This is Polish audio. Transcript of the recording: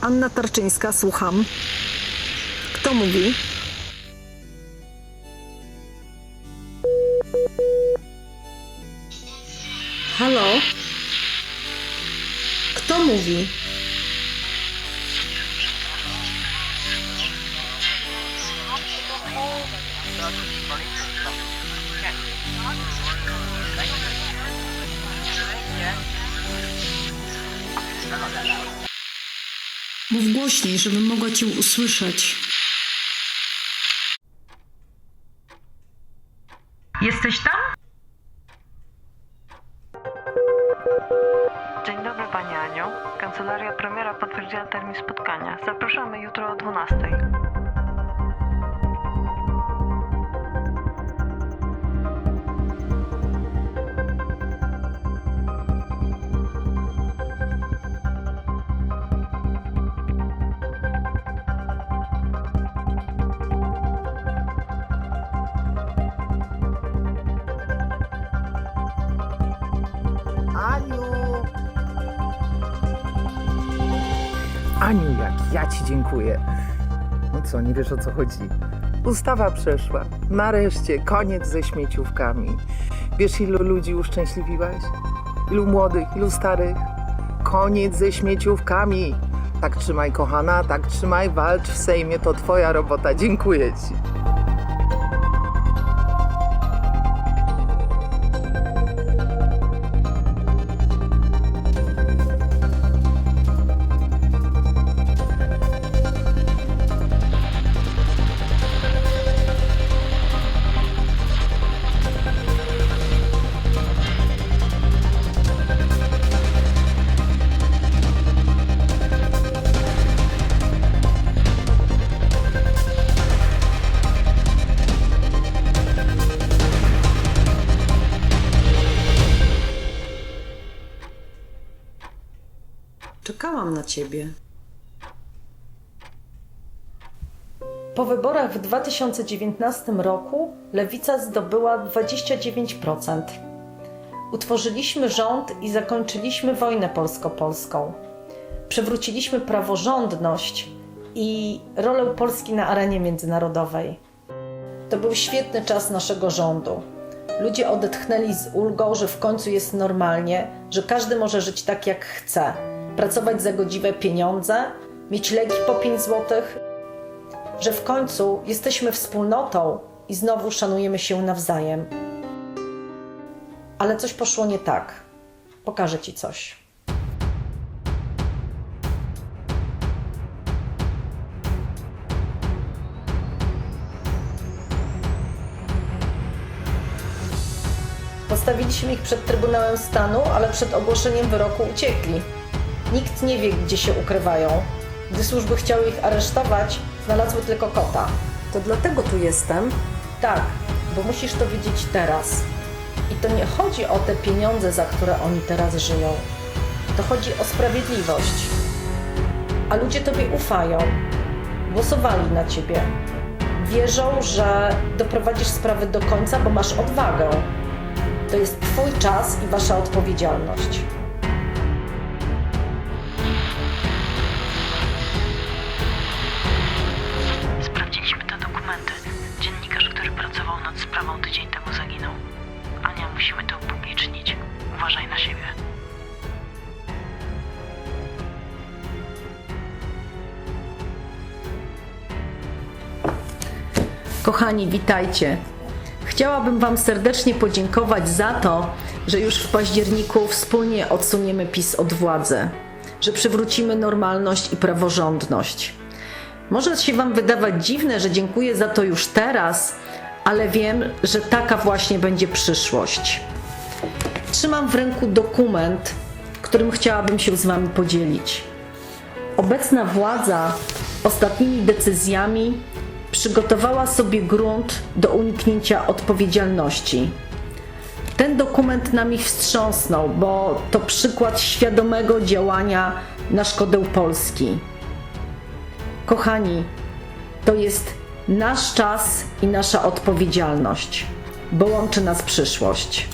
Anna Tarczyńska, słucham. Kto mówi? Halo? Kto mówi? Mów głośniej, żebym mogła cię usłyszeć. Jesteś tam? Dzień dobry Pani Aniu. Kancelaria premiera potwierdziła termin spotkania. Zapraszamy jutro o 12. Aniu! Aniu, jak ja ci dziękuję. No co, nie wiesz o co chodzi? Ustawa przeszła. Nareszcie, koniec ze śmieciówkami. Wiesz, ilu ludzi uszczęśliwiłaś? Ilu młodych, ilu starych? Koniec ze śmieciówkami. Tak trzymaj, kochana, tak trzymaj, walcz w Sejmie, to twoja robota. Dziękuję ci. Czekałam na ciebie. Po wyborach w 2019 roku lewica zdobyła 29%. Utworzyliśmy rząd i zakończyliśmy wojnę polsko-polską. Przywróciliśmy praworządność i rolę Polski na arenie międzynarodowej. To był świetny czas naszego rządu. Ludzie odetchnęli z ulgą, że w końcu jest normalnie, że każdy może żyć tak jak chce, pracować za godziwe pieniądze, mieć leki po 5 złotych, że w końcu jesteśmy wspólnotą i znowu szanujemy się nawzajem. Ale coś poszło nie tak. Pokażę ci coś. Postawiliśmy ich przed Trybunałem Stanu, ale przed ogłoszeniem wyroku uciekli. Nikt nie wie, gdzie się ukrywają. Gdy służby chciały ich aresztować, znalazły tylko kota. To dlatego tu jestem. Tak, bo musisz to wiedzieć teraz. I to nie chodzi o te pieniądze, za które oni teraz żyją. To chodzi o sprawiedliwość. A ludzie Tobie ufają. Głosowali na Ciebie. Wierzą, że doprowadzisz sprawy do końca, bo masz odwagę. To jest Twój czas i Wasza odpowiedzialność. Temu zaginął. Ania, musimy to upublicznić. Uważaj na siebie. Kochani, witajcie. Chciałabym Wam serdecznie podziękować za to, że już w październiku wspólnie odsuniemy PiS od władzy, że przywrócimy normalność i praworządność. Może się Wam wydawać dziwne, że dziękuję za to już teraz, ale wiem, że taka właśnie będzie przyszłość. Trzymam w ręku dokument, którym chciałabym się z Wami podzielić. Obecna władza ostatnimi decyzjami przygotowała sobie grunt do uniknięcia odpowiedzialności. Ten dokument nami wstrząsnął, bo to przykład świadomego działania na szkodę Polski. Kochani, to jest nasz czas i nasza odpowiedzialność, bo łączy nas przyszłość.